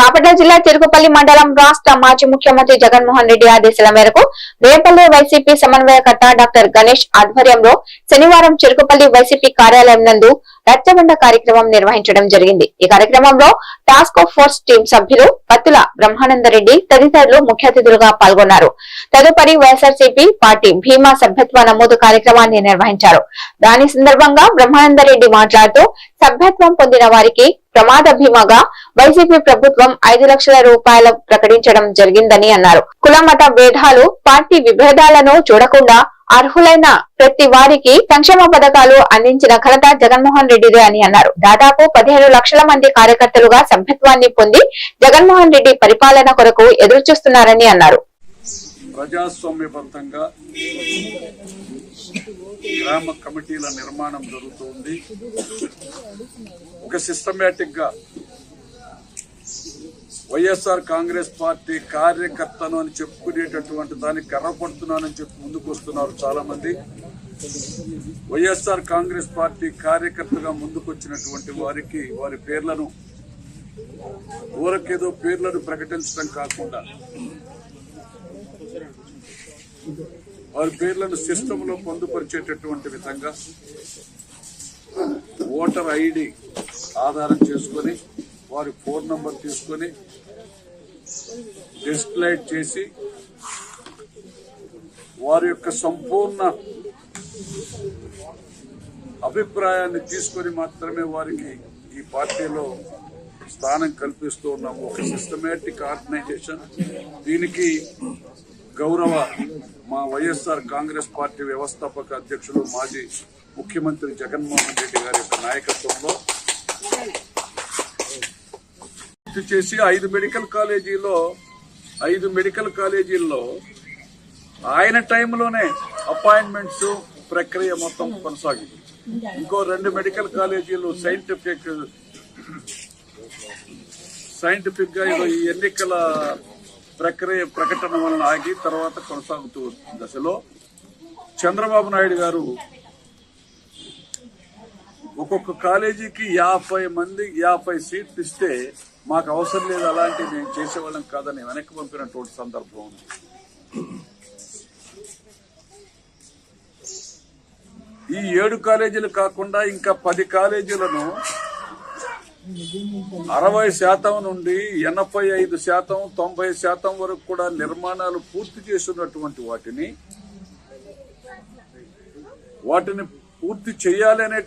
బాపట్ల జిల్లా తిరుగుపల్లి మండలం రాష్ట్ర మాజీ ముఖ్యమంత్రి జగన్మోహన్ రెడ్డి ఆదేశాల మేరకు రేపల్లి వైసీపీ సమన్వయకర్త డాక్టర్ గణేష్ ఆధ్వర్యంలో శనివారం చెరుకుపల్లి వైసీపీ కార్యాలయం నందు రచ్చబండ కార్యక్రమం నిర్వహించడం జరిగింది. ఈ కార్యక్రమంలో టాస్క్ ఫోర్స్ టీం సభ్యులు పత్తుల బ్రహ్మానందరెడ్డి తదితరులు ముఖ్య అతిథులుగా పాల్గొన్నారు. తదుపరి వైఎస్ఆర్సీపీ పార్టీ భీమా సభ్యత్వ నమోదు కార్యక్రమాన్ని నిర్వహించారు. దాని సందర్భంగా బ్రహ్మానందరెడ్డి మాట్లాడుతూ సభ్యత్వం పొందిన వారికి ప్రమాద భీమాగా వైసీపీ ప్రభుత్వం ఐదు లక్షల రూపాయలు ప్రకటించడం జరిగిందని అన్నారు. కుల మత భేదాలు పార్టీ విభేదాలను చూడకుండా అర్హులైన ప్రతి వారికి సంక్షేమ పథకాలు అందించిన ఘనత జగన్మోహన్ రెడ్డిదే అని అన్నారు. దాదాపు పదిహేను లక్షల మంది కార్యకర్తలుగా సభ్యత్వాన్ని పొంది జగన్మోహన్ రెడ్డి పరిపాలన కొరకు ఎదురుచూస్తున్నారని అన్నారు. ప్రజాస్వామ్యబద్ధంగా గ్రామ కమిటీల నిర్మాణం జరుగుతుంది. ఒక సిస్టమేటిక్గా వైఎస్ఆర్ కాంగ్రెస్ పార్టీ కార్యకర్తను అని చెప్పుకునేటటువంటి దానికి కర్రపడుతున్నానని చెప్పి ముందుకు వస్తున్నారు చాలా మంది వైఎస్ఆర్ కాంగ్రెస్ పార్టీ కార్యకర్తగా ముందుకొచ్చినటువంటి వారికి వారి పేర్లను ఊరకేదో పేర్లను ప్రకటించడం కాకుండా వారి పేర్లను సిస్టమ్లో పొందుపరిచేటటువంటి విధంగా ఓటర్ ఐడి ఆధారం చేసుకొని వారి ఫోన్ నంబర్ తీసుకొని డిస్ప్లేట్ చేసి వారి యొక్క సంపూర్ణ అభిప్రాయాన్ని తీసుకొని మాత్రమే వారికి ఈ పార్టీలో స్థానం కల్పిస్తూ ఉన్నాము. ఒక సిస్టమేటిక్ ఆర్గనైజేషన్ దీనికి గౌరవ మా వైఎస్ఆర్ కాంగ్రెస్ పార్టీ వ్యవస్థాపక అధ్యక్షులు మాజీ ముఖ్యమంత్రి జగన్మోహన్ రెడ్డి గారి యొక్క నాయకత్వంలో పూర్తి చేసి ఐదు మెడికల్ కాలేజీలో ఐదు మెడికల్ కాలేజీల్లో ఆయన టైంలోనే అపాయింట్మెంట్స్ ప్రక్రియ మొత్తం కొనసాగింది. ఇంకో రెండు మెడికల్ కాలేజీలు సైంటిఫిక్ సైంటిఫిక్గా ఈ ఎన్నికల ప్రక్రియ ప్రకటన వలన ఆగి తర్వాత కొనసాగుతూ వస్తున్న దశలో చంద్రబాబు నాయుడు గారు ఒక్కొక్క కాలేజీకి యాభై మంది యాభై సీట్లు ఇస్తే మాకు అవసరం లేదు అలాంటి మేము చేసేవాళ్ళం కాదని వెనక్కి పంపినటువంటి సందర్భం ఉంది. ఈ ఏడు కాలేజీలు కాకుండా ఇంకా పది కాలేజీలను అరవై శాతం నుండి ఎనభై ఐదు శాతం తొంభై శాతం వరకు కూడా నిర్మాణాలు పూర్తి చేస్తున్నటువంటి వాటిని వాటిని పూర్తి చేయాలనే